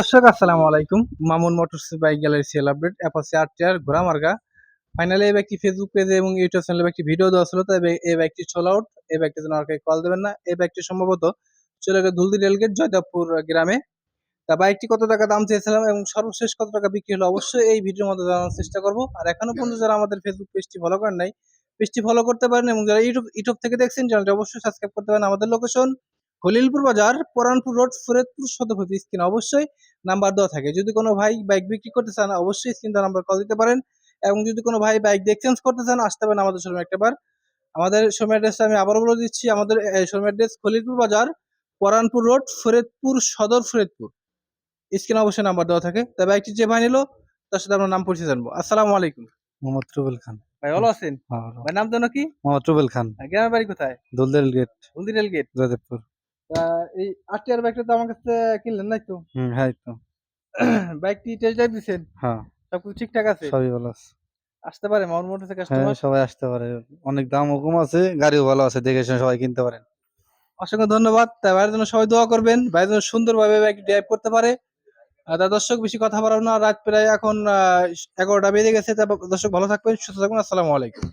দর্শক, আসসালামু আলাইকুম। Mamun motors bike gallery sale update Apache R T R ঘোড়া মার্গা। ফাইনালি এই ব্যক্তি ফেসবুক পেজে এবং ইউটিউব চ্যানেলে একটি ভিডিও দেওয়া ছিল, তবে এই বাইকটি চল আউট এই বাইকটি যেন আর কল দেবেন না। এই বাইকটি সম্ভবত চলে গেছে ধুলদি রেলগেট জয়দেবপুর গ্রামে। তা বাইকটি কত টাকা দাম চেয়েছিলাম এবং সর্বশেষ কত টাকা বিক্রি হলো অবশ্যই এই ভিডিওর মধ্যে জানানোর চেষ্টা করব। আর এখনও পর্যন্ত যারা আমাদের ফেসবুক পেজটি ফলো করেন নাই পেজটি ফলো করতে পারেন এবং যারা ইউটিউব ইউটিউব থেকে দেখছেন চ্যানেলটি অবশ্যই সাবস্ক্রাইব করতে পারেন। আমাদের লোকেশন হলিলপুর বাজার পরানপুর রোড ফরিদপুর সদরপতি স্ক্রিন অবশ্যই নাম্বার দেওয়া থাকে। যদি কোনো ভাই বাইক বিক্রি করতে চান অবশ্যই স্ক্রিন নাম্বার কল দিতে পারেন। এবং যদি কোনো ভাই বাইক এক্সচেঞ্জ করতে চান আসতে পারেন আমাদের শোরুমে একটাবার। আমাদের শোরুম অ্যাড্রেসটা আমি আবারও বলে দিচ্ছি আমাদের showroom address Khalilpur Bazar Paranpur road Faridpur সদর ফরিদপুর। স্ক্রিন অবশ্যই নাম্বার দেওয়া থাকে। তবে বাইকটি যে ভাই নিলো তার সাথে আপনার নাম পরিচয় জানব। আসসালামু আলাইকুম। মোহাম্মদ রুবেল খান। ভাই ভালো আছেন? হ্যাঁ, ভাই নাম জানো কি? মোহাম্মদ রুবেল খান। গ্রামের বাড়ি কোথায়? দোলদেল gate Haldi rail gate Joydebpur এই আটটিয়ার বাইকটা তো আমার কাছে কিনলেন নাই তো? হুম হ্যাঁ তো। বাইকটি টেস্ট ড্রাইভ দিচ্ছেন হ্যাঁ। সবকিছু ঠিকঠাক আছে? সবই ভালো আছে। আসতে পারে মাউন্ট মোটরসের হ্যাঁ কাস্টমার সবাই আসতে পারে। অনেক দাম কম আছে গাড়িও ভালো আছে দেখে শুনে সবাই কিনতে পারেন। অসংখ্য ধন্যবাদ। তা ভাইয়ের জন্য সবাই দোয়া করবেন ভাইয়ের জন্য সুন্দরভাবে বাইক ড্রাইভ করতে পারে। আর তা দর্শক বেশি কথা বাড়াবো না রাত প্রায় এখন এগারোটা বেজে গেছে। তা দর্শক ভালো থাকবেন সুস্থ থাকবেন আসসালামু আলাইকুম।